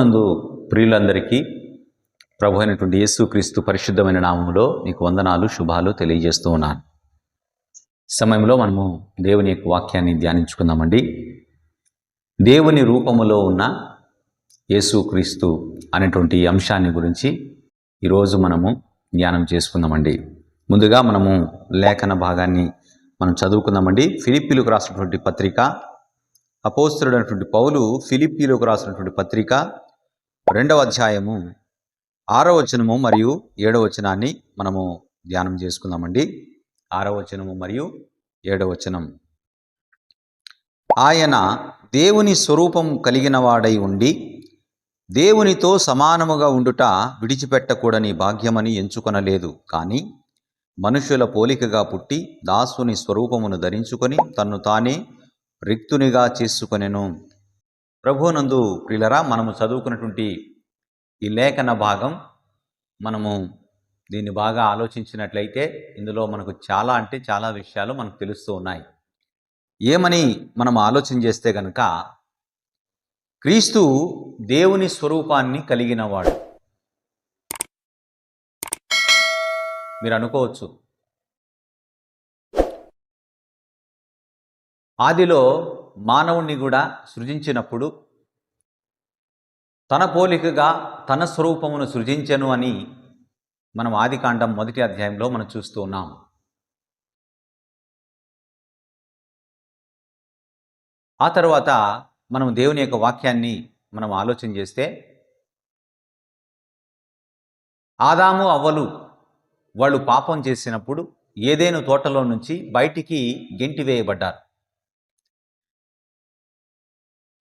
నందు ప్రియులందరికీ ప్రభు అయినటువంటి యేసుక్రీస్తు పరిశుద్ధమైన నామంలో నీకు వందనాలు శుభాలు తెలియజేస్తూ ఉన్నాను. సమయంలో మనము దేవుని యొక్క వాక్యాన్ని ధ్యానించుకుందామండి. దేవుని రూపములో ఉన్న యేసుక్రీస్తు అనేటువంటి అంశాన్ని గురించి ఈరోజు మనము ధ్యానం చేసుకుందామండి. ముందుగా మనము లేఖన భాగాన్ని మనం చదువుకుందామండి. ఫిలిప్పీలకు రాసినటువంటి పత్రిక అపోస్తుడైనటువంటి పౌలు ఫిలిప్పీలకు రాసినటువంటి పత్రిక రెండవ అధ్యాయము ఆరో వచనము మరియు ఏడవ వచనాన్ని మనము ధ్యానం చేసుకుందామండి. ఆరో వచనము మరియు ఏడవ వచనం. ఆయన దేవుని స్వరూపం కలిగిన వాడై ఉండి దేవునితో సమానముగా ఉండుట విడిచిపెట్టకూడని భాగ్యమని ఎంచుకొనలేదు. కానీ మనుషుల పోలికగా పుట్టి దాసుని స్వరూపమును ధరించుకొని తన్ను తానే రిక్తునిగా చేసుకొనెను. ప్రభునందు ప్రియులరా మనము చదువుకున్నటువంటి ఈ లేఖన భాగం మనము దీన్ని బాగా ఆలోచించినట్లయితే ఇందులో మనకు చాలా అంటే చాలా విషయాలు మనకు తెలుస్తూ ఉన్నాయి. ఏమని మనం ఆలోచన చేస్తే కనుక క్రీస్తు దేవుని స్వరూపాన్ని కలిగినవాడు. మీరు అనుకోవచ్చు. ఆదిలో మానవుణ్ణి కూడా సృజించినప్పుడు తన పోలికగా తన స్వరూపమును సృజించెను అని మనం ఆదికాండం మొదటి అధ్యాయంలో మనం చూస్తూ ఉన్నాం. ఆ తర్వాత మనం దేవుని యొక్క వాక్యాన్ని మనం ఆలోచన చేస్తే ఆదాము అవ్వలు వాళ్ళు పాపం చేసినప్పుడు ఏదేను తోటలో నుంచి బయటికి గెంటి వేయబడ్డారు.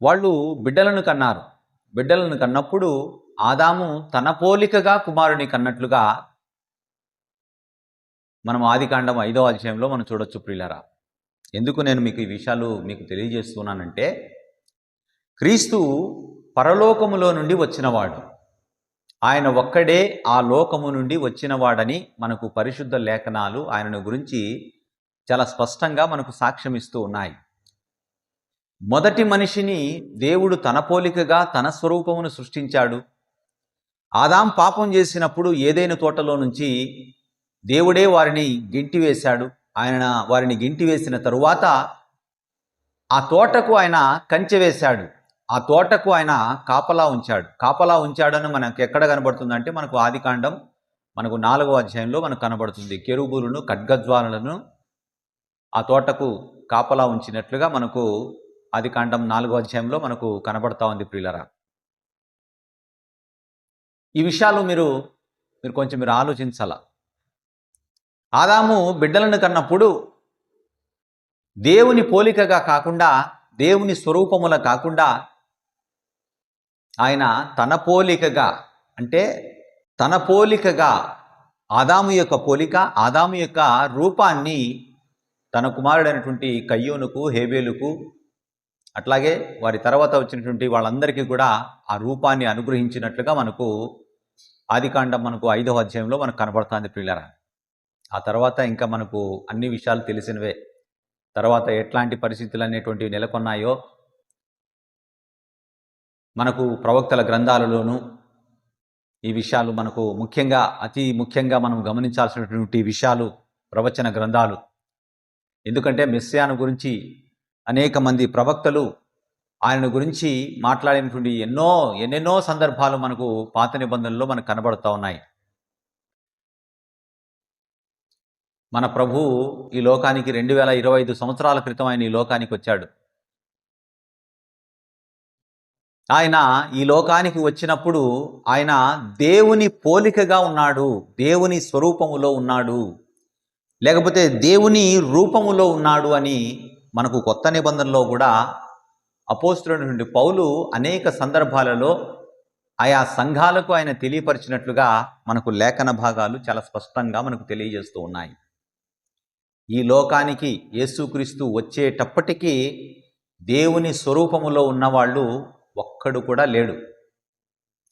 వాళ్ళు బిడ్డలను కన్నారు. బిడ్డలను కన్నప్పుడు ఆదాము తన పోలికగా కుమారుని కన్నట్లుగా మనం ఆదికాండం ఐదో అధ్యాయంలో మనం చూడొచ్చు ప్రియులరా. ఎందుకు నేను మీకు ఈ విషయాలు మీకు తెలియజేస్తున్నానంటే క్రీస్తు పరలోకములో నుండి వచ్చినవాడు. ఆయన ఒక్కడే ఆ లోకము నుండి వచ్చినవాడని మనకు పరిశుద్ధ లేఖనాలు ఆయనను గురించి చాలా స్పష్టంగా మనకు సాక్ష్యం ఇస్తూ ఉన్నాయి. మొదటి మనిషిని దేవుడు తన పోలికగా తన స్వరూపమును సృష్టించాడు. ఆదాం పాపం చేసినప్పుడు ఏదైనా తోటలో నుంచి దేవుడే వారిని గింటి వేశాడు ఆయన వారిని గింటి వేసిన తరువాత ఆ తోటకు ఆయన కంచె వేశాడు. ఆ తోటకు ఆయన కాపలా ఉంచాడు. కాపలా ఉంచాడని మనకు ఎక్కడ కనబడుతుందంటే మనకు ఆదికాండం మనకు నాలుగవ అధ్యాయంలో మనకు కనబడుతుంది. కెరుబులను ఖడ్గజ్వాలను ఆ తోటకు కాపలా ఉంచినట్లుగా మనకు ఆదికాండం నాలుగో అధ్యాయంలో మనకు కనబడతా ఉంది ప్రియులరా. ఈ విషయాలు మీరు మీరు కొంచెం మీరు ఆలోచించాల? ఆదాము బిడ్డలను కన్నప్పుడు దేవుని పోలికగా కాకుండా దేవుని స్వరూపముల కాకుండా ఆయన తన పోలికగా అంటే తన పోలికగా ఆదాము యొక్క పోలిక ఆదాము యొక్క రూపాన్ని తన కుమారుడైనటువంటి కయ్యూనుకు హేబేలుకు అట్లాగే వారి తర్వాత వచ్చినటువంటి వాళ్ళందరికీ కూడా ఆ రూపాన్ని అనుగ్రహించినట్లుగా మనకు ఆదికాండం మనకు ఐదవ అధ్యాయంలో మనకు కనబడుతుంది పిల్లరా ఆ తర్వాత ఇంకా మనకు అన్ని విషయాలు తెలిసినవే. తర్వాత ఎట్లాంటి పరిస్థితులు అనేటువంటివి నెలకొన్నాయో మనకు ప్రవక్తల గ్రంథాలలోనూ ఈ విషయాలు మనకు ముఖ్యంగా అతి ముఖ్యంగా మనం గమనించాల్సినటువంటి విషయాలు ప్రవచన గ్రంథాలు. ఎందుకంటే మెస్సియాను గురించి అనేక మంది ప్రవక్తలు ఆయన గురించి మాట్లాడినటువంటి ఎన్నో ఎన్నెన్నో సందర్భాలు మనకు పాత నిబంధనలో మనకు కనబడుతూ ఉన్నాయి. మన ప్రభు ఈ లోకానికి రెండు వేల ఇరవై ఐదు సంవత్సరాల క్రితం ఆయన ఈ లోకానికి వచ్చాడు. ఆయన ఈ లోకానికి వచ్చినప్పుడు ఆయన దేవుని పోలికగా ఉన్నాడు దేవుని స్వరూపములో ఉన్నాడు లేకపోతే దేవుని రూపములో ఉన్నాడు అని మనకు కొత్త నిబంధనలో కూడా అపోస్తుడైనటువంటి పౌలు అనేక సందర్భాలలో ఆయా సంఘాలకు ఆయన తెలియపరిచినట్లుగా మనకు లేఖన భాగాలు చాలా స్పష్టంగా మనకు తెలియజేస్తూ ఉన్నాయి. ఈ లోకానికి యేసుక్రీస్తు వచ్చేటప్పటికీ దేవుని స్వరూపములో ఉన్నవాళ్ళు ఒక్కడు కూడా లేడు.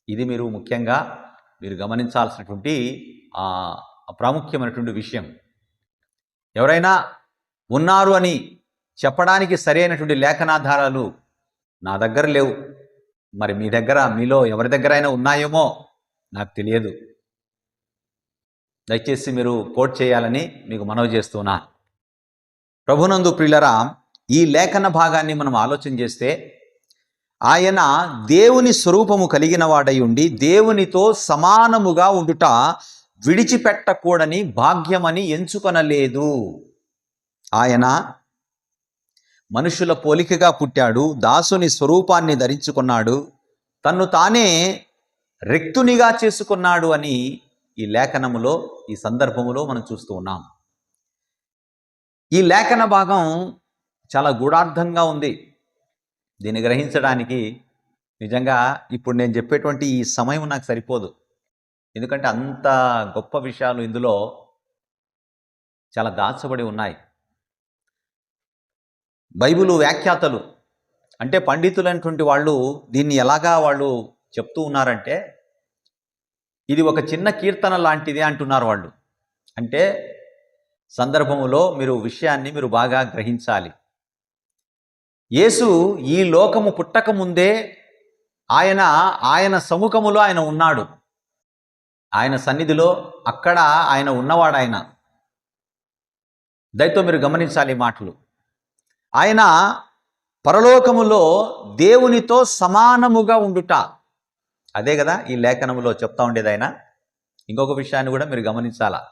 ఇది మీరు ముఖ్యంగా మీరు గమనించాల్సినటువంటి ప్రాముఖ్యమైనటువంటి విషయం. ఎవరైనా ఉన్నారు అని చెప్పడానికి సరైనటువంటి లేఖనాధారాలు నా దగ్గర లేవు. మరి మీ దగ్గర మీలో ఎవరి దగ్గరైనా ఉన్నాయేమో నాకు తెలియదు. దయచేసి మీరు కోట్ చేయాలని మీకు మనవి చేస్తున్నా. ప్రభునందు ప్రియులరా ఈ లేఖన భాగాన్ని మనం ఆలోచన చేస్తే ఆయన దేవుని స్వరూపము కలిగిన వాడై ఉండి దేవునితో సమానముగా ఉండుట విడిచిపెట్టకూడని భాగ్యమని ఎంచుకొనలేదు. ఆయన మనుషుల పోలికగా పుట్టాడు దాసుని స్వరూపాన్ని ధరించుకున్నాడు తన్ను తానే రిక్తునిగా చేసుకున్నాడు అని ఈ లేఖనములో ఈ సందర్భములో మనం చూస్తూ ఉన్నాం. ఈ లేఖన భాగం చాలా గూఢార్థంగా ఉంది. దీన్ని గ్రహించడానికి నిజంగా ఇప్పుడు నేను చెప్పేటువంటి ఈ సమయం నాకు సరిపోదు. ఎందుకంటే అంత గొప్ప విషయాలు ఇందులో చాలా దాచబడి ఉన్నాయి. బైబిలు వ్యాఖ్యాతలు. అంటే పండితులైనటువంటి వాళ్ళు దీన్ని ఎలాగా వాళ్ళు చెప్తూ ఉన్నారంటే ఇది ఒక చిన్న కీర్తన లాంటిది అంటున్నారు వాళ్ళు. అంటే సందర్భములో మీరు విషయాన్ని మీరు బాగా గ్రహించాలి. యేసు ఈ లోకము పుట్టక ముందే ఆయన ఆయన సముఖములో ఆయన ఉన్నాడు. ఆయన సన్నిధిలో అక్కడ ఆయన ఉన్నవాడు ఆయన దయతో మీరు గమనించాలి మాటలు. ఆయన పరలోకములో దేవునితో సమానముగా ఉండుట. అదే కదా ఈ లేఖనములో చెప్తా ఉండేది ఆయన. ఇంకొక విషయాన్ని కూడా మీరు గమనించాలా?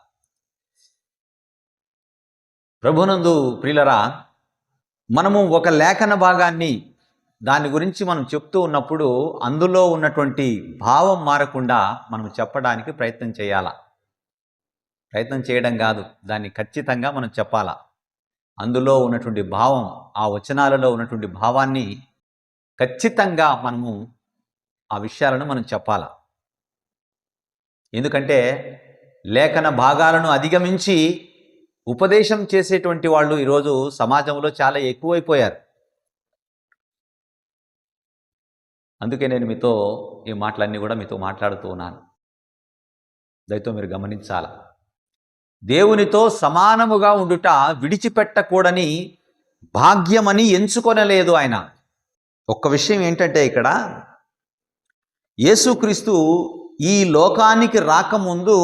ప్రభునందు ప్రియులరా మనము ఒక లేఖన భాగాన్ని దాని గురించి మనం చెప్తూ ఉన్నప్పుడు అందులో ఉన్నటువంటి భావం మారకుండా మనం చెప్పడానికి ప్రయత్నం చేయాలా? ప్రయత్నం చేయడం కాదు దాన్ని ఖచ్చితంగా మనం చెప్పాలా? అందులో ఉన్నటువంటి భావం ఆ వచనాలలో ఉన్నటువంటి భావాన్ని ఖచ్చితంగా మనము ఆ విషయాలను మనం చెప్పాల? ఎందుకంటే లేఖన భాగాలను అధిగమించి ఉపదేశం చేసేటువంటి వాళ్ళు ఈరోజు సమాజంలో చాలా ఎక్కువైపోయారు. అందుకే నేను మీతో ఈ మాటలన్నీ కూడా మీతో మాట్లాడుతూ ఉన్నాను. దయతో మీరు గమనించాలా? దేవునితో సమానముగా ఉండుట విడిచిపెట్టకూడని భాగ్యమని ఎంచుకొనలేదు ఆయన. ఒక్క విషయం ఏంటంటే ఇక్కడ యేసుక్రీస్తు ఈ లోకానికి రాకముందు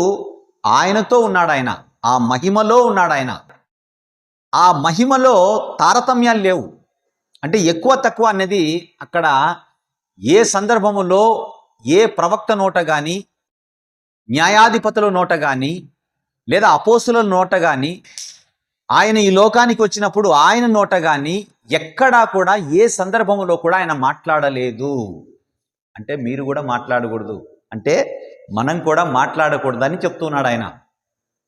ఆయనతో ఉన్నాడు ఆయన. ఆ మహిమలో ఉన్నాడు ఆయన. ఆ మహిమలో తారతమ్యాలు లేవు. అంటే ఎక్కువ తక్కువ అనేది అక్కడ ఏ సందర్భములో ఏ ప్రవక్త నోట కానీ న్యాయాధిపతుల నోట కానీ లేదా అపోసుల నోట కానీ ఆయన ఈ లోకానికి వచ్చినప్పుడు ఆయన నోట కానీ ఎక్కడా కూడా ఏ సందర్భంలో కూడా ఆయన మాట్లాడలేదు. అంటే మీరు కూడా మాట్లాడకూడదు. అంటే మనం కూడా మాట్లాడకూడదని చెప్తున్నాడు ఆయన.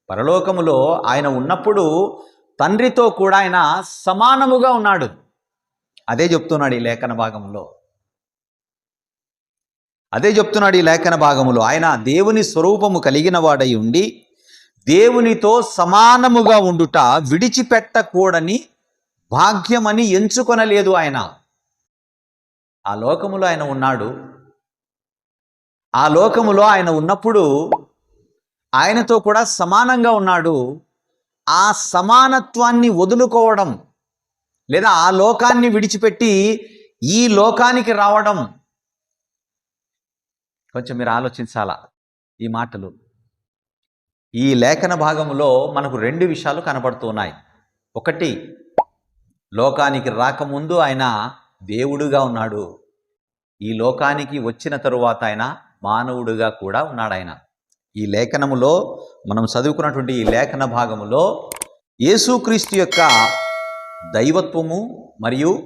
పరలోకములో ఆయన ఉన్నప్పుడు తండ్రితో కూడా ఆయన సమానముగా ఉన్నాడు. అదే చెప్తున్నాడు ఈ లేఖన భాగంలో. అదే చెప్తున్నాడు ఈ లేఖన భాగములో. ఆయన దేవుని స్వరూపము కలిగిన వాడై ఉండి దేవునితో సమానముగా ఉండుట విడిచిపెట్టకూడని భాగ్యమని ఎంచుకొనలేదు ఆయన. ఆ లోకములో ఆయన ఉన్నాడు. ఆ లోకములో ఆయన ఉన్నప్పుడు ఆయనతో కూడా సమానంగా ఉన్నాడు. ఆ సమానత్వాన్ని వదులుకోవడం లేదా ఆ లోకాన్ని విడిచిపెట్టి ఈ లోకానికి రావడం. కొంచెం మీరు ఆలోచించాలా ఈ మాటలు? ఈ లేఖన భాగంలో మనకు రెండు విషయాలు కనబడుతున్నాయి ఒకటి లోకానికి రాకముందు ఆయన దేవుడుగా ఉన్నాడు. ఈ లోకానికి వచ్చిన తరువాత ఆయన మానవుడుగా కూడా ఉన్నాడు ఆయన. ఈ లేఖనములో మనం చదువుకున్నటువంటి ఈ లేఖన భాగములో యేసుక్రీస్తు యొక్క దైవత్వము మరియు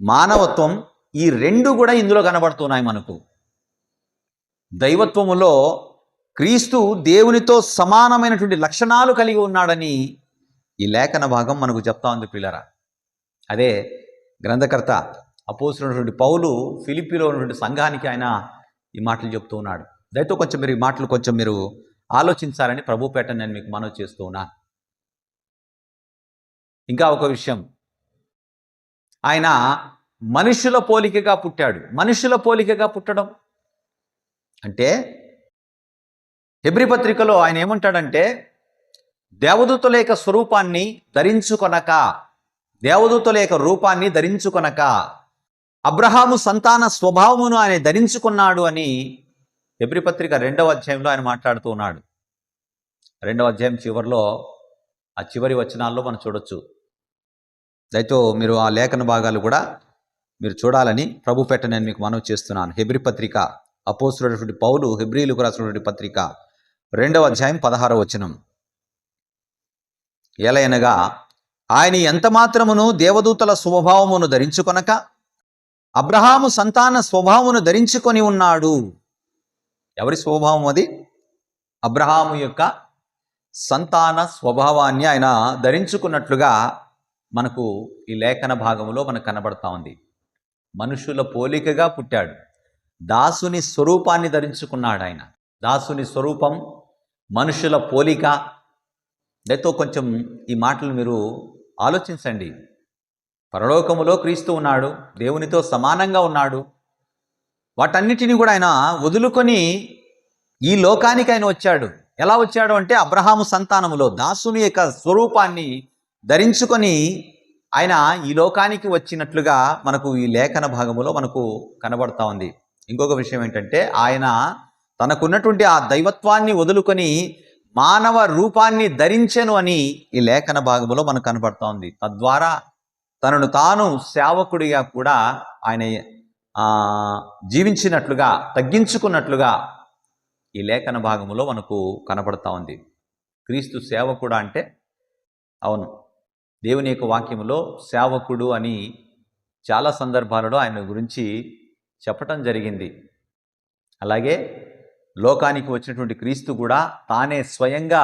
మానవత్వం ఈ రెండు కూడా ఇందులో కనబడుతున్నాయి మనకు. దైవత్వములో క్రీస్తు దేవునితో సమానమైనటువంటి లక్షణాలు కలిగి ఉన్నాడని ఈ లేఖన భాగం మనకు చెప్తా ఉంది పిల్లరా అదే గ్రంథకర్త అపోసినటువంటి పౌలు ఫిలిపిలో ఉన్నటువంటి సంఘానికి ఆయన ఈ మాటలు చెప్తూ ఉన్నాడు. దయతో కొంచెం మీరు ఈ మాటలు కొంచెం మీరు ఆలోచించాలని ప్రభుపేట నేను మీకు మనవి చేస్తూ ఉన్నాను ఇంకా ఒక విషయం. ఆయన మనుషుల పోలికగా పుట్టాడు. మనుషుల పోలికగా పుట్టడం అంటే హెబ్రి పత్రికలో ఆయన ఏమంటాడంటే దేవదూతుల యొక్క స్వరూపాన్ని ధరించుకొనక దేవదూతుల యొక్క రూపాన్ని ధరించుకొనక అబ్రహాము సంతాన స్వభావమును ఆయన ధరించుకున్నాడు అని ఎబ్రి పత్రిక రెండవ అధ్యాయంలో ఆయన మాట్లాడుతూ ఉన్నాడు. రెండవ అధ్యాయం చివరిలో ఆ చివరి వచనాల్లో మనం చూడొచ్చు. దయతో మీరు ఆ లేఖన భాగాలు కూడా మీరు చూడాలని ప్రభు పెట్ట నేను మీకు మనవి చేస్తున్నాను. హెబ్రి పత్రిక అపోసులటువంటి పౌలు హెబ్రిలకు రాసినటువంటి పత్రిక రెండవ అధ్యాయం పదహార వచనం. ఎలయనగా ఆయన ఎంత మాత్రమును దేవదూతల స్వభావమును ధరించుకొనక అబ్రహాము సంతాన స్వభావమును ధరించుకొని ఉన్నాడు. ఎవరి స్వభావం అది? అబ్రహాము యొక్క సంతాన స్వభావాన్ని ఆయన ధరించుకున్నట్లుగా మనకు ఈ లేఖన భాగంలో మనకు కనబడతా ఉంది. మనుషుల పోలికగా పుట్టాడు. దాసుని స్వరూపాన్ని ధరించుకున్నాడు ఆయన దాసుని స్వరూపం మనుషుల పోలిక. దయతో కొంచెం ఈ మాటలు మీరు ఆలోచించండి. పరలోకములో క్రీస్తు ఉన్నాడు దేవునితో సమానంగా ఉన్నాడు. వాటన్నిటిని కూడా ఆయన వదులుకొని ఈ లోకానికి ఆయన వచ్చాడు. ఎలా వచ్చాడు అంటే అబ్రహాము సంతానములో దాసుని యొక్క స్వరూపాన్ని ధరించుకొని ఆయన ఈ లోకానికి వచ్చినట్లుగా మనకు ఈ లేఖన భాగములో మనకు కనబడతా ఉంది. ఇంకొక విషయం ఏంటంటే ఆయన తనకున్నటువంటి ఆ దైవత్వాన్ని వదులుకొని మానవ రూపాన్ని ధరించెను అని ఈ లేఖన భాగములో మనకు కనబడతా ఉంది. తద్వారా తనను తాను సేవకుడిగా కూడా ఆయన జీవించినట్లుగా తగ్గించుకున్నట్లుగా ఈ లేఖన భాగములో మనకు కనపడతా ఉంది. క్రీస్తు సేవకుడు అంటే? అవును. దేవుని యొక్క వాక్యములో సేవకుడు అని చాలా సందర్భాలలో ఆయన గురించి చెప్పటం జరిగింది. అలాగే లోకానికి వచ్చినటువంటి క్రీస్తు కూడా తానే స్వయంగా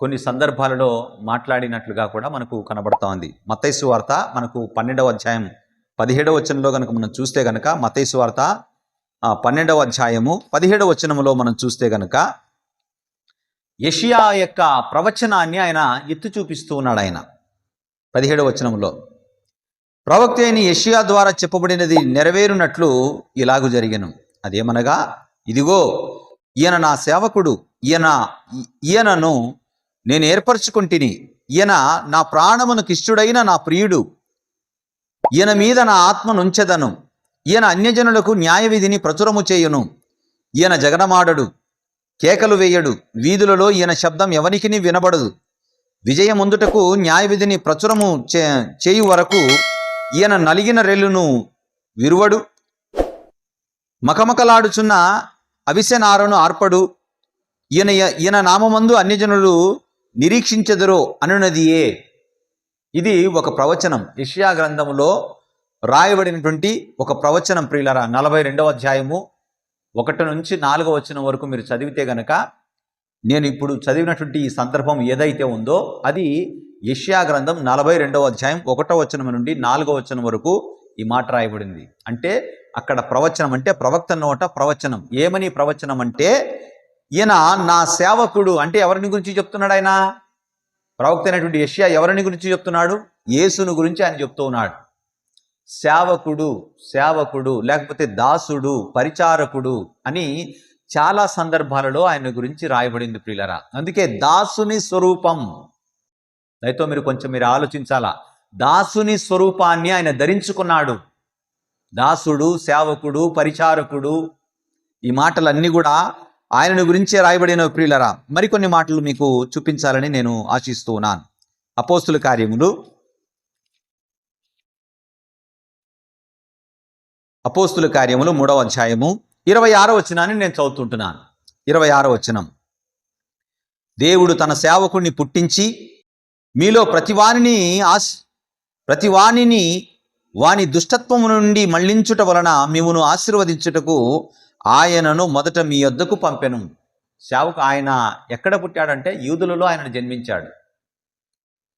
కొన్ని సందర్భాలలో మాట్లాడినట్లుగా కూడా మనకు కనబడతా ఉంది మతైసు వార్త మనకు పన్నెండవ అధ్యాయం పదిహేడవ వచనంలో కనుక మనం చూస్తే కనుక మతైసు వార్త పన్నెండవ అధ్యాయము పదిహేడవ వచనంలో మనం చూస్తే కనుక యషియా యొక్క ప్రవచనాన్ని ఆయన ఎత్తి చూపిస్తూ ఉన్నాడు ఆయన. పదిహేడవ వచనంలో ప్రవక్త అయిన యషియా ద్వారా చెప్పబడినది నెరవేరునట్లు ఇలాగు జరిగను. అదేమనగా ఇదిగో ఈయన నా సేవకుడు ఈయన ఈయనను నేను ఏర్పరచుకుంటుని. ఈయన నా ప్రాణమునకు ఇష్టుడైన నా ప్రియుడు. ఈయన మీద నా ఆత్మనుంచెదను ఈయన అన్యజనులకు న్యాయ విధిని ప్రచురము చేయును. ఈయన జగనమాడడు కేకలు వేయడు వీధులలో ఈయన శబ్దం ఎవనికిని వినబడదు. విజయముందుటకు న్యాయవిధిని ప్రచురము చే చేయు వరకు ఈయన నలిగిన రెల్లును విరువడు. మకమకలాడుచున్న అవిసెనారను ఆర్పడు. ఈయన ఈయన నామమందు అన్యజనులు నిరీక్షించెదరో అనున్నదియే ఇది ఒక ప్రవచనం. ఇషియా గ్రంథములో రాయబడినటువంటి ఒక ప్రవచనం ప్రియులరా. నలభై రెండవ అధ్యాయము ఒకటి నుంచి నాలుగవ వచనం వరకు మీరు చదివితే గనక నేను ఇప్పుడు చదివినటువంటి ఈ సందర్భం ఏదైతే ఉందో అది యష్యా గ్రంథం నలభై రెండవ అధ్యాయం ఒకటో వచనం నుండి నాలుగవ వచనం వరకు ఈ మాట రాయబడింది. అంటే అక్కడ ప్రవచనం అంటే ప్రవక్త నోట ప్రవచనం. ఏమని ప్రవచనం అంటే ఈయన నా సేవకుడు అంటే ఎవరిని గురించి చెప్తున్నాడు ఆయన? ప్రవక్త అయినటువంటి యష్యా ఎవరిని గురించి చెప్తున్నాడు? యేసును గురించి ఆయన చెప్తూ ఉన్నాడు. సేవకుడు సేవకుడు లేకపోతే దాసుడు పరిచారకుడు అని చాలా సందర్భాలలో ఆయన గురించి రాయబడింది ప్రియులరా. అందుకే దాసుని స్వరూపం. దయతో మీరు కొంచెం మీరు ఆలోచించాలా? దాసుని స్వరూపాన్ని ఆయన ధరించుకున్నాడు. దాసుడు సేవకుడు పరిచారకుడు ఈ మాటలన్నీ కూడా ఆయనను గురించే రాయబడిన ప్రియులరా మరికొన్ని మాటలు మీకు చూపించాలని నేను ఆశిస్తూ ఉన్నాను. అపోస్తుల కార్యములు. అపోస్తుల కార్యములు మూడవ అధ్యాయము ఇరవై ఆరో వచనాన్ని నేను చదువుతుంటున్నాను. ఇరవై ఆరో వచనం. దేవుడు తన సేవకుణ్ణి పుట్టించి మీలో ప్రతివానిని ఆశ ప్రతి వాణిని వాని దుష్టత్వము నుండి మళ్ళించుట వలన మిమ్మును ఆశీర్వదించుటకు ఆయనను మొదట మీ యొద్దకు పంపెను. సేవకు ఆయన ఎక్కడ పుట్టాడంటే యూదులలో ఆయనను జన్మించాడు.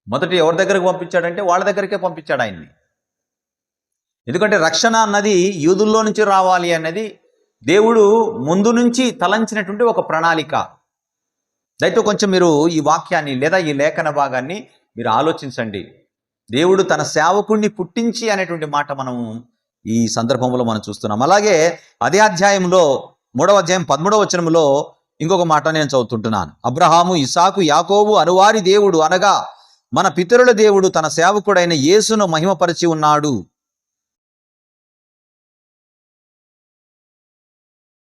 మొదట ఎవరి దగ్గరకు పంపించాడంటే వాళ్ళ దగ్గరికే పంపించాడు ఆయన్ని. ఎందుకంటే రక్షణ అన్నది యూదుల్లో నుంచి రావాలి అన్నది దేవుడు ముందు నుంచి తలంచినటువంటి ఒక ప్రణాళిక. దయతో కొంచెం మీరు ఈ వాక్యాన్ని లేదా ఈ లేఖన భాగాన్ని మీరు ఆలోచించండి. దేవుడు తన సేవకుణ్ణి పుట్టించి అనేటువంటి మాట మనము ఈ సందర్భంలో మనం చూస్తున్నాం. అలాగే అదే అధ్యాయంలో మూడవ అధ్యాయం పదమూడవ వచనంలో ఇంకొక మాట నేను చదువుతుంటున్నాను. అబ్రహాము ఇసాకు యాకోబు అనువారి దేవుడు అనగా మన పితరుల దేవుడు తన సేవకుడైన యేసును మహిమపరిచి ఉన్నాడు.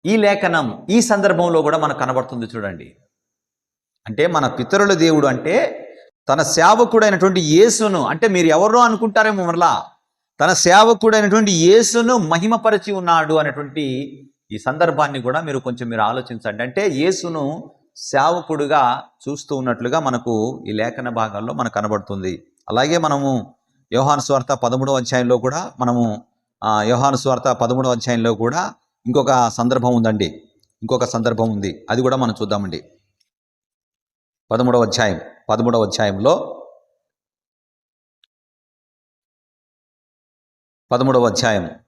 ఈ లేఖనం ఈ సందర్భంలో కూడా మనకు కనబడుతుంది చూడండి. అంటే మన పితరుల దేవుడు అంటే తన సేవకుడైనటువంటి యేసును అంటే మీరు ఎవరో అనుకుంటారేమో మరలా తన సేవకుడైనటువంటి యేసును మహిమపరిచి ఉన్నాడు అనేటువంటి ఈ సందర్భాన్ని కూడా మీరు కొంచెం మీరు ఆలోచించండి. అంటే యేసును సేవకుడుగా చూస్తూ ఉన్నట్లుగా మనకు ఈ లేఖన భాగాల్లో మనకు కనబడుతుంది. అలాగే మనము యోహాను స్వార్థ పదమూడవ అధ్యాయంలో కూడా మనము ఆ, యోహాను స్వార్త పదమూడవ అధ్యాయంలో కూడా ఇంకొక సందర్భం ఉందండి. ఇంకొక సందర్భం ఉంది. అది కూడా మనం చూద్దామండి. పదమూడవ అధ్యాయం. పదమూడవ అధ్యాయంలో పదమూడవ అధ్యాయం.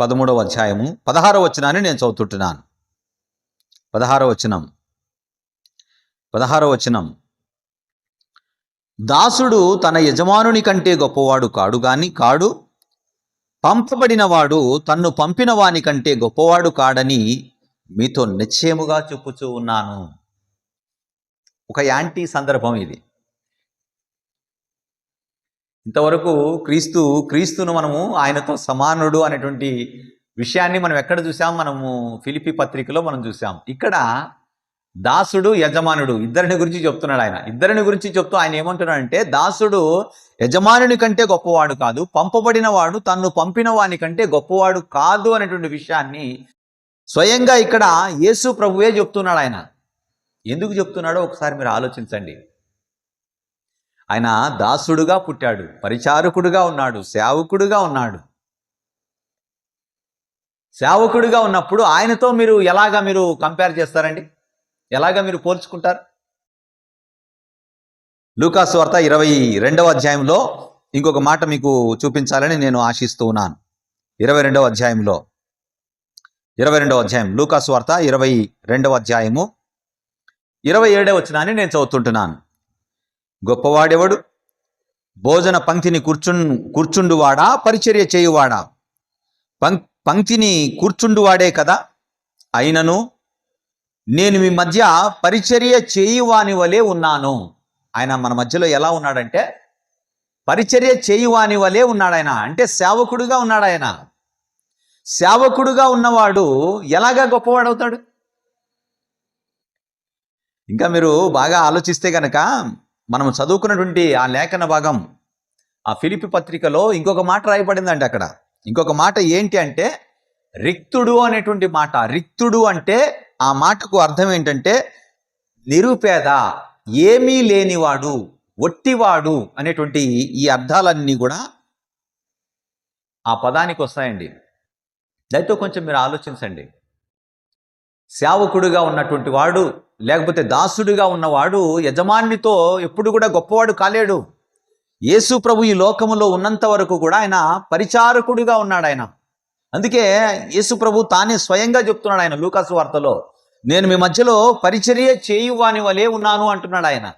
పదమూడవ అధ్యాయము పదహారవ వచనాన్ని నేను చదువుతుంటున్నాను. పదహారవ వచనం. పదహారవ వచనం. దాసుడు తన యజమానుని కంటే గొప్పవాడు కాడు కానీ కాడు పంపబడినవాడు తన్ను పంపిన వాని కంటే గొప్పవాడు కాడని మీతో నిశ్చయముగా చెప్పుచూ ఉన్నాను. ఒక యాంటీ సందర్భం ఇది. ఇంతవరకు క్రీస్తు క్రీస్తును మనము ఆయనతో సమానుడు అనేటువంటి విషయాన్ని మనం ఎక్కడ చూసాం? మనము ఫిలిపి పత్రికలో మనం చూసాం. ఇక్కడ దాసుడు యజమానుడు. ఇద్దరిని గురించి చెప్తున్నాడు ఆయన. ఇద్దరిని గురించి చెప్తూ ఆయన ఏమంటున్నాడంటే దాసుడు యజమానుని కంటే గొప్పవాడు కాదు పంపబడిన వాడు తన్ను పంపిన వాని కంటే గొప్పవాడు కాదు అనేటువంటి విషయాన్ని స్వయంగా ఇక్కడ యేసు ప్రభువే చెప్తున్నాడు ఆయన. ఎందుకు చెప్తున్నాడో ఒకసారి మీరు ఆలోచించండి. ఆయన దాసుడుగా పుట్టాడు పరిచారకుడుగా ఉన్నాడు సేవకుడుగా ఉన్నాడు. సేవకుడిగా ఉన్నప్పుడు ఆయనతో మీరు ఎలాగా మీరు కంపేర్ చేస్తారండి? ఎలాగా మీరు పోల్చుకుంటారు? లూకాసు వార్త ఇరవై రెండవ అధ్యాయంలో ఇంకొక మాట మీకు చూపించాలని నేను ఆశిస్తూ ఉన్నాను. ఇరవై రెండవ అధ్యాయంలో. ఇరవై రెండవ అధ్యాయం. లూకాసు వార్త ఇరవై రెండవ అధ్యాయము. ఇరవై ఏడవ వచ్చినాన్ని నేను చదువుతుంటున్నాను. గొప్పవాడెవడు? భోజన పంక్తిని కూర్చుం కూర్చుండువాడా? పరిచర్య చేయువాడా? పంక్ పంక్తిని కూర్చుండువాడే కదా? అయినను నేను మీ మధ్య పరిచర్య చేయువాని వలె ఉన్నాను. ఆయన మన మధ్యలో ఎలా ఉన్నాడంటే పరిచర్య చేయువాని వలె ఉన్నాడు ఆయన అంటే సేవకుడుగా ఉన్నాడు ఆయన సేవకుడుగా ఉన్నవాడు ఎలాగా గొప్పవాడు అవుతాడు ఇంకా మీరు బాగా ఆలోచిస్తే కనుక మనం చదువుకున్నటువంటి ఆ లేఖన భాగం ఆ ఫిలిపి పత్రికలో ఇంకొక మాట రాయబడిందండి అక్కడ. ఇంకొక మాట ఏంటి అంటే రిక్తుడు అనేటువంటి మాట. రిక్తుడు అంటే ఆ మాటకు అర్థం ఏంటంటే నిరుపేద ఏమీ లేనివాడు ఒట్టివాడు అనేటువంటి ఈ అర్థాలన్నీ కూడా ఆ పదానికి వస్తాయండి. దయతో కొంచెం మీరు ఆలోచించండి. సేవకుడుగా ఉన్నటువంటి వాడు లేకపోతే దాసుడిగా ఉన్నవాడు యజమానితో ఎప్పుడు కూడా గొప్పవాడు కాలేడు. యేసు ప్రభు ఈ లోకములో ఉన్నంత వరకు కూడా ఆయన పరిచారకుడిగా ఉన్నాడు ఆయన అందుకే యేసు ప్రభు తానే స్వయంగా చెప్తున్నాడు ఆయన లూకాసు వార్తలో నేను మీ మధ్యలో పరిచర్య చేయువాని వలే ఉన్నాను అంటున్నాడు ఆయన.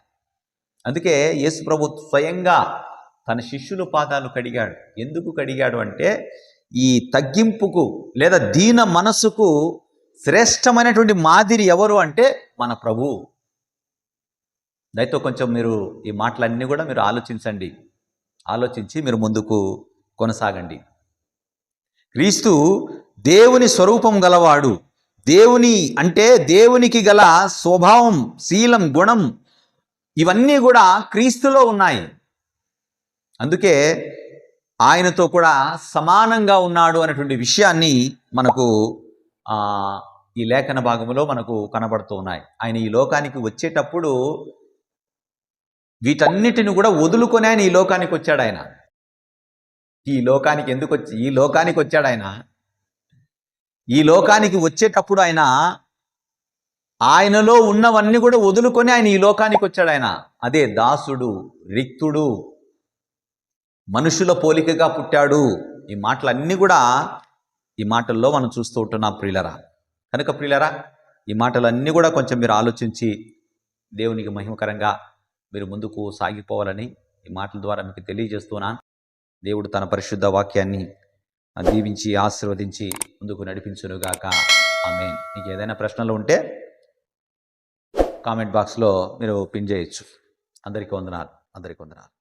అందుకే యేసు ప్రభు స్వయంగా తన శిష్యుల పాదాలు కడిగాడు. ఎందుకు కడిగాడు అంటే ఈ తగ్గింపుకు లేదా దీన మనసుకు శ్రేష్టమైనటువంటి మాదిరి ఎవరు అంటే మన ప్రభు. దయతో కొంచెం మీరు ఈ మాటలన్నీ కూడా మీరు ఆలోచించండి. ఆలోచించి మీరు ముందుకు కొనసాగండి. క్రీస్తు దేవుని స్వరూపం గలవాడు. దేవుని అంటే దేవునికి గల స్వభావం శీలం గుణం ఇవన్నీ కూడా క్రీస్తులో ఉన్నాయి. అందుకే ఆయనతో కూడా సమానంగా ఉన్నాడు అనేటువంటి విషయాన్ని మనకు ఈ లేఖన భాగంలో మనకు కనబడుతూ ఉన్నాయి. ఆయన ఈ లోకానికి వచ్చేటప్పుడు వీటన్నిటిని కూడా వదులుకొని ఆయన ఈ లోకానికి వచ్చాడు ఆయన. ఈ లోకానికి ఎందుకు వచ్చి ఈ లోకానికి వచ్చాడు ఆయన. ఈ లోకానికి వచ్చేటప్పుడు ఆయన ఆయనలో ఉన్నవన్నీ కూడా వదులుకొని ఆయన ఈ లోకానికి వచ్చాడు ఆయన. అదే దాసుడు రిక్తుడు మనుషుల పోలికగా పుట్టాడు. ఈ మాటలన్నీ కూడా ఈ మాటల్లో మనం చూస్తూ ఉంటున్నాం ప్రియులరా. కనుక ప్రియులరా ఈ మాటలన్నీ కూడా కొంచెం మీరు ఆలోచించి దేవునికి మహిమకరంగా మీరు ముందుకు సాగిపోవాలని ఈ మాటల ద్వారా మీకు తెలియజేస్తున్నాను. దేవుడు తన పరిశుద్ధ వాక్యాన్ని దీవించి ఆశీర్వదించి ముందుకు నడిపించునుగాక. ఆమె మీకు ఏదైనా ప్రశ్నలు ఉంటే కామెంట్ బాక్స్లో మీరు పిన్ చేయొచ్చు. అందరికీ వందనాలు. అందరికీ వందనాలు.